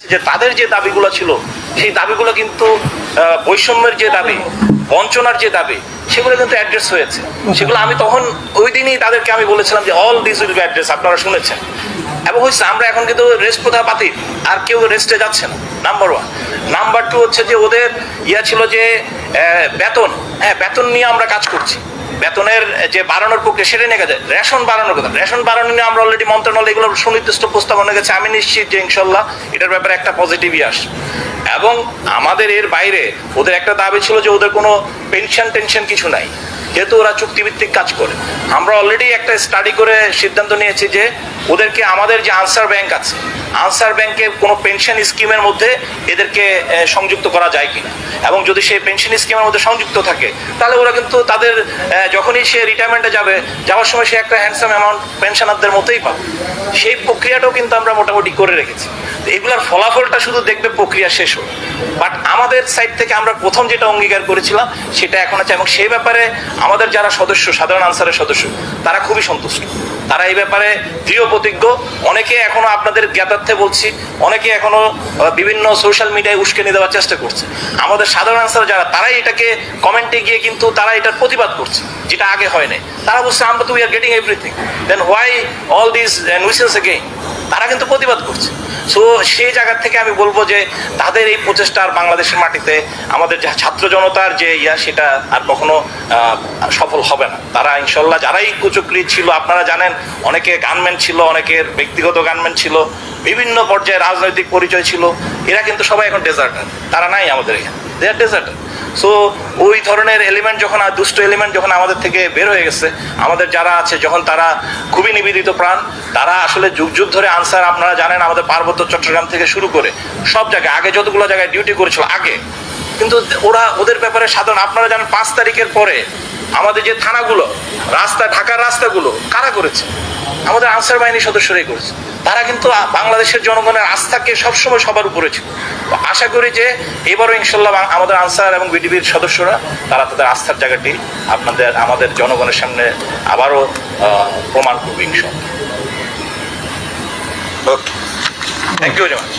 যে তাদের যে দাবিগুলো ছিল, সেই দাবিগুলো কিন্তু বৈষম্যের যে দাবি, বঞ্চনার যে দাবি, সেগুলো কিন্তু অ্যাড্রেস হয়েছে। সেগুলো আমি তখন, ওই দিনই তাদেরকে আমি বলেছিলাম যে all this will be address আপনারা শুনেছেন। এবং হচ্ছে আমরা এখন কিন্তু রেস্ট প্রথা বাতিল, আর কেউ রেস্টে যাচ্ছে না নাম্বার ওয়ান নাম্বার টু হচ্ছে যে ওদের ইয়া ছিল যে বেতন হ্যাঁ বেতন নিয়ে আমরা কাজ করছি। বেতনের যে বাড়ানোর প্রক্রিয়া সেটা নিয়ে গেছে। রেশন বাড়ানোর কথা। রেশন বাড়ানো নিয়ে আমরা অলরেডি মন্ত্রণালয় এগুলো সুনির্দিষ্ট প্রস্তাবনা গেছে। আমি নিশ্চিত যে ইনশাল্লাহ এটার ব্যাপারে একটা পজিটিভই আসবে। এবং আমাদের এর বাইরে ওদের একটা দাবি ছিল যে ওদের কোনো পেনশন টেনশন কিছু নাই। যেহেতু ওরা চুক্তিভিত্তিক কাজ করে। আমরা অলরেডি একটা স্টাডি করে সিদ্ধান্ত নিয়েছি যে ওদেরকে আমাদের যে আনসার ব্যাংক আছে আনসার ব্যাংকের কোনো পেনশন স্কিমের মধ্যে এদেরকে সংযুক্ত করা যায় কিনা। এবং যদি সেই পেনশন স্কিমের মধ্যে সংযুক্ত থাকে, তাহলে ওরা কিন্তু তাদের যখনই সে রিটায়ারমেন্টে যাবে, যাওয়ার সময় সে একটা হ্যান্ডসাম অ্যামাউন্ট পেনশনারদের মতোই পাবে। সেই প্রক্রিয়াটাও কিন্তু আমরা মোটামুটি করে রেখেছি। এগুলার ফলাফলটা শুধু দেখবে প্রক্রিয়া শেষ হোক। বাট আমাদের সাইড থেকে আমরা প্রথম যেটা অঙ্গীকার করেছিলাম, সেটা এখন আছে এবং সেই ব্যাপারে আমাদের যারা সদস্য, সাধারণ আনসারের সদস্য, তারা খুবই সন্তুষ্ট। তারা এই ব্যাপারে দৃঢ় প্রতিজ্ঞ। অনেকে এখনও আপনাদের জ্ঞাতার্থে বলছি, অনেকে এখনও বিভিন্ন সোশ্যাল মিডিয়ায় উস্কেনি দেওয়ার চেষ্টা করছে। আমাদের সাধারণ আনসার যারা, তারাই এটাকে কমেন্টে গিয়ে কিন্তু তারা এটার প্রতিবাদ করছে, যেটা আগে হয় নাই। তারা বলছে, আমরা তো we are getting everything then why all this nuisance again তারা কিন্তু প্রতিবাদ করছে। সো সেই জায়গা থেকে আমি বলব যে, তাদের এই প্রচেষ্টা আর বাংলাদেশের মাটিতে আমাদের যে ছাত্র জনতার যে ইয়া, সেটা আর কখনো সফল হবে না। তারা ইনশাল্লাহ, যারাই কুচক্রি ছিল, আপনারা জানেন অনেকে গানম্যান ছিল, অনেকের ব্যক্তিগত গানম্যান ছিল, বিভিন্ন পর্যায়ে রাজনৈতিক পরিচয় ছিল। এরা কিন্তু সবাই এখন ডেজার্টার তারা নাই আমাদের এখানে। দে আর ডেজার্টার সো ওই ধরনের এলিমেন্ট যখন, আর দুষ্ট এলিমেন্ট যখন আমাদের থেকে বের হয়ে গেছে, আমাদের যারা আছে, যখন তারা খুবই নিবেদিত প্রাণ, তারা আসলে যুগ যুগ ধরে আনসার আপনারা জানেন আমাদের পার্বত্য চট্টগ্রাম থেকে শুরু করে সব জায়গায়। আগে যতগুলো জায়গায় ডিউটি করেছিল, আগে। কিন্তু ওরা ওদের ব্যাপারে সাধারণ আপনারা জানেন পাঁচ তারিখের পরে আমাদের যে থানাগুলো রাস্তা ঢাকার রাস্তাগুলো কারা করেছে? আমাদের আনসার বাহিনীর সদস্যরাই করেছে। তারা কিন্তু বাংলাদেশের জনগণের আস্থাকে সবসময় সবার উপরে ছিল। আশা করি যে এবারও ইনশাল্লাহ আমাদের আনসার এবং বিডিবির সদস্যরা তারা তাদের আস্থার জায়গাটি আপনাদের আমাদের জনগণের সামনে আবারও প্রমাণ করবে ইনশাল্লাহ। Okay thank you very much